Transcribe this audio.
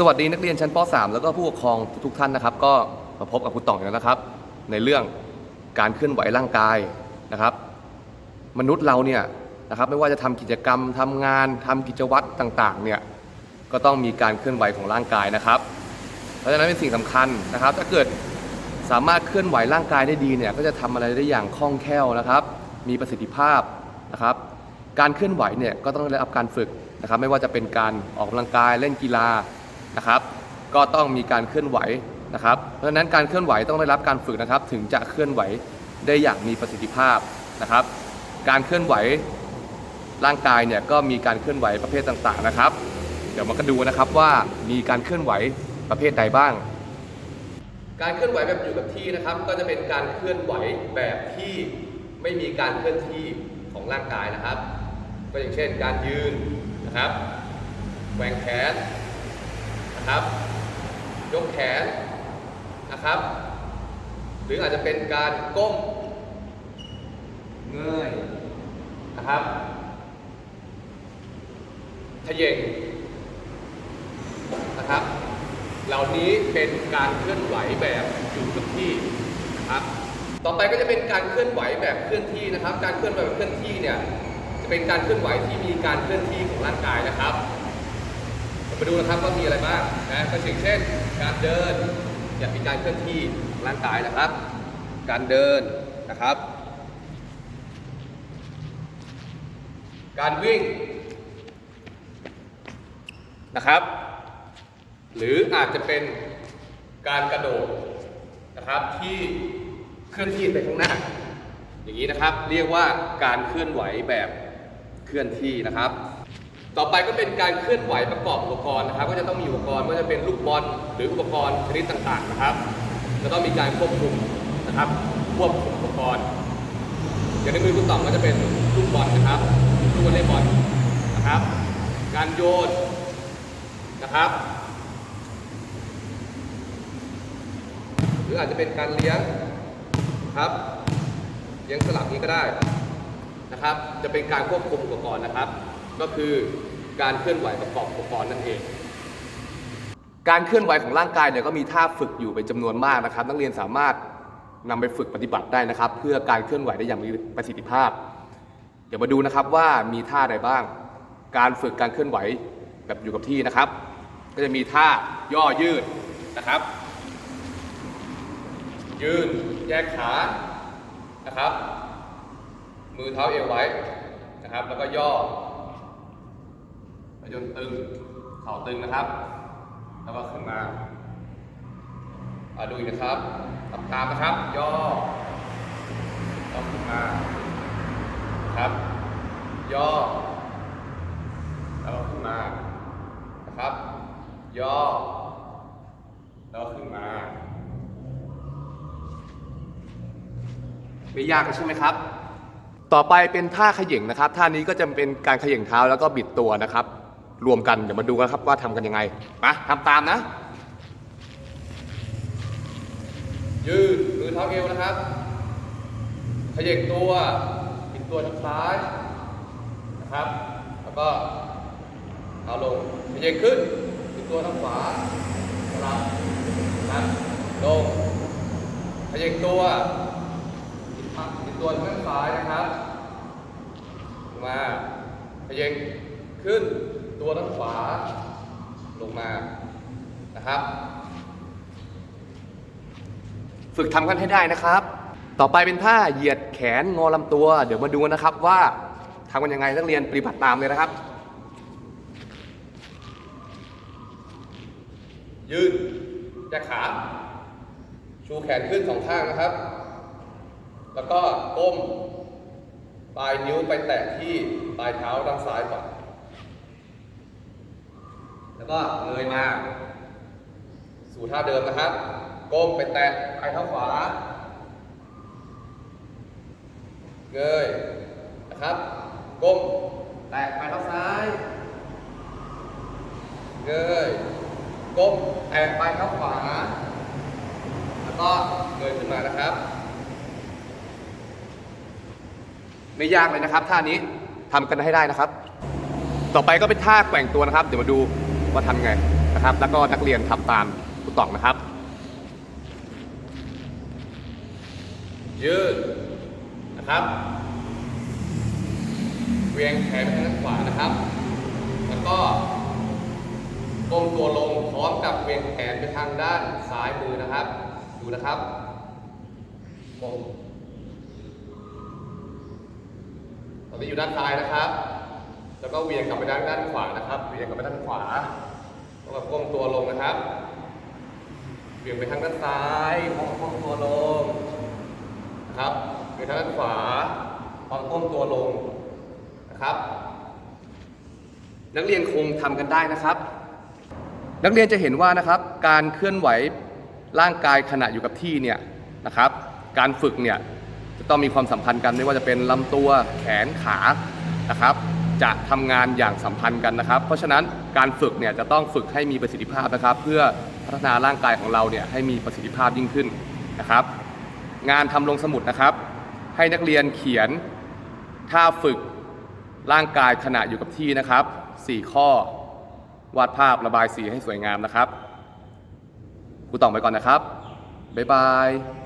สวัสดีนักเรียนชั้นป .3 แล้วก็ผู้ปกครองทุกท่านนะครับ ก็มาพบกับครูต่องอีกแล้วนะครับ ในเรื่องการเคลื่อนไหวร่างกายนะครับ มนุษย์เราเนี่ยนะครับไม่ว่าจะทำกิจกรรมทำงานทำกิจวัตรต่างๆเนี่ยก็ต้องมีการเคลื่อนไหวของร่างกายนะครับ เพราะฉะนั้นเป็นสิ่งสำคัญนะครับ ถ้าเกิดสามารถเคลื่อนไหวร่างกายได้ดีเนี่ยก็จะทำอะไรได้อย่างคล่องแคล่วนะครับ มีประสิทธิภาพนะครับ การเคลื่อนไหวเนี่ยก็ต้องได้รับการฝึกนะครับ ไม่ว่าจะเป็นการออกกำลังกายเล่นกีฬา นะครับ ก็ต้องมีการเคลื่อนไหวนะครับ เพราะฉะนั้นการเคลื่อนไหวต้องได้รับการฝึกนะครับ ถึงจะเคลื่อนไหวได้อย่างมีประสิทธิภาพนะครับ การเคลื่อนไหวร่างกายเนี่ยก็มีการเคลื่อนไหวประเภทต่างๆนะครับ เดี๋ยวมาก็ดูนะครับว่ามีการเคลื่อนไหวประเภทใดบ้าง การเคลื่อนไหวแบบอยู่กับที่นะครับ ก็จะเป็นการเคลื่อนไหวแบบที่ไม่มีการเคลื่อนที่ของร่างกายนะครับ ก็อย่างเช่น การยืนนะครับแหวงแขน นะครับ ยกแขนนะครับ หรืออาจจะเป็นการก้มเงยนะครับทะเยงนะครับ เหล่านี้เป็นการเคลื่อนไหวแบบอยู่กับที่นะครับ ต่อไปก็จะเป็นการเคลื่อนไหวแบบเคลื่อนที่นะครับ การเคลื่อนไหวแบบเคลื่อนที่เนี่ยจะเป็นการเคลื่อนไหวที่มีการเคลื่อนที่ของร่างกายนะครับ มาดูนะครับว่ามีอะไรบ้างนะก็อย่างเช่น การเดินจะมีการเคลื่อนที่ร่างกายนะครับ การเดินนะครับ การวิ่งนะครับ หรืออาจจะเป็นการกระโดดนะครับที่เคลื่อนที่ไปข้างหน้า อย่างนี้นะครับ เรียกว่าการเคลื่อนไหวแบบเคลื่อนที่นะครับ ต่อไปก็เป็นการเคลื่อนไหวประกอบอุปกรณ์นะครับ ก็จะต้องมีอุปกรณ์ไม่ว่าจะเป็นลูกบอลหรืออุปกรณ์ชนิดต่างๆนะครับ จะต้องมีการควบคุมนะครับควบคุมอุปกรณ์ อย่างในมือคุณต่องก็จะเป็นลูกบอลนะครับลูกวอลเลย์บอลนะครับ การโยนนะครับ หรืออาจจะเป็นการเลี้ยงครับเลี้ยงสลับนี้ก็ได้นะครับ จะเป็นการควบคุมอุปกรณ์นะครับ ก็คือ การเคลื่อนไหวประกอบอุปกรณ์นั่นเอง การเคลื่อนไหวของร่างกายเนี่ยก็มีท่าฝึกอยู่เป็นจำนวนมากนะครับ นักเรียนสามารถนำไปฝึกปฏิบัติได้นะครับ เพื่อการเคลื่อนไหวได้อย่างมีประสิทธิภาพ เดี๋ยวมาดูนะครับว่ามีท่าใดบ้าง การฝึกการเคลื่อนไหวแบบอยู่กับที่นะครับ ก็จะมีท่าย่อยืดนะครับ ยืนแยกขานะครับ มือเท้าเอวไว้นะครับ แล้วก็ย่อ จนตึง เข่าตึงนะครับ แล้วก็ขึ้นมาอดูอีกนะครับทำตามนะครับ ย่อย่อขึ้นมา ครับ ย่อ แล้วก็ขึ้นมา นะครับ ย่อ แล้วก็ขึ้นมา ไม่ยากใช่ไหมครับต่อไปเป็นท่าขย่งนะครับ ท่านี้ก็จะเป็นการขย่งเท้าแล้วก็บิดตัวนะครับ รวมกันเดี๋ยวมาดูกันครับว่าทำกันยังไงมาทำตามนะ ยืดมือเท้าเอวนะครับเขย่งตัวบิดตัวทางซ้ายนะครับ แล้วก็เอาลงเขย่งขึ้นบิดตัวทางขวาสลับนะครับลงเขย่งตัวบิดตัวทางซ้ายนะครับ มาเขย่งขึ้น ตัวด้านขวาลงมานะครับ ฝึกทำกันให้ได้นะครับ ต่อไปเป็นท่าเหยียดแขนงอลำตัว เดี๋ยวมาดูกันะครับว่าทำกันยังไงนักเรียนปฏิบัติตามเลยนะครับ ยืนแยกขาชูแขนขึ้นสองข้างนะครับ แล้วก็ก้มปลายนิ้วไปแตะที่ปลายเท้าด้านซ้ายก่อน แล้วก็เงยมา สู่ท่าเดิมนะครับ ก้มไปแตะปลายเท้าขวาเงยนะครับ ก้มแตะปลายเท้าซ้ายเงยก้มแตะปลายเท้าขวา แล้วก็เงยขึ้นมานะครับ ไม่ยากเลยนะครับท่านี้ทำกันให้ได้นะครับ ต่อไปก็เป็นท่าแกว่งตัวนะครับ เดี๋ยวมาดู ว่าทำไงนะครับ แล้วก็นักเรียนทำตามครูต่องนะครับ ยืดนะครับเวียงแขนไปทางด้านขวานะครับ แล้วก็ก้มตัวลงพร้อมกับเวียงแขนไปทางด้านซ้ายมือนะครับ ดูนะครับก้มตอนนี้อยู่ด้านซ้ายนะครับ แล้วก็เวียงกลับไปด้านด้านขวานะครับ เวียงกลับไปด้านขวาแล้วก็ก้มตัวลงนะครับ เวียงไปทางด้านซ้ายพร้อมก้มตัวลงนะครับเวียงทางด้านขวาพร้อมก้มตัวลงนะครับ นักเรียนคงทำกันได้นะครับ นักเรียนจะเห็นว่านะครับ การเคลื่อนไหวร่างกายขณะอยู่กับที่เนี่ยนะครับ การฝึกเนี่ยจะต้องมีความสัมพันธ์กันไม่ว่าจะเป็นลำตัวแขนขานะครับ จะทำงานอย่างสัมพันธ์กันนะครับ เพราะฉะนั้นการฝึกเนี่ยจะต้องฝึกให้มีประสิทธิภาพนะครับ เพื่อพัฒนาร่างกายของเราเนี่ยให้มีประสิทธิภาพยิ่งขึ้นนะครับ งานทำลงสมุดนะครับ ให้นักเรียนเขียนท่าฝึกร่างกายขณะอยู่กับที่นะครับ 4 ข้อวาดภาพระบายสีให้สวยงามนะครับครูต่องไปก่อนนะครับบ๊ายบาย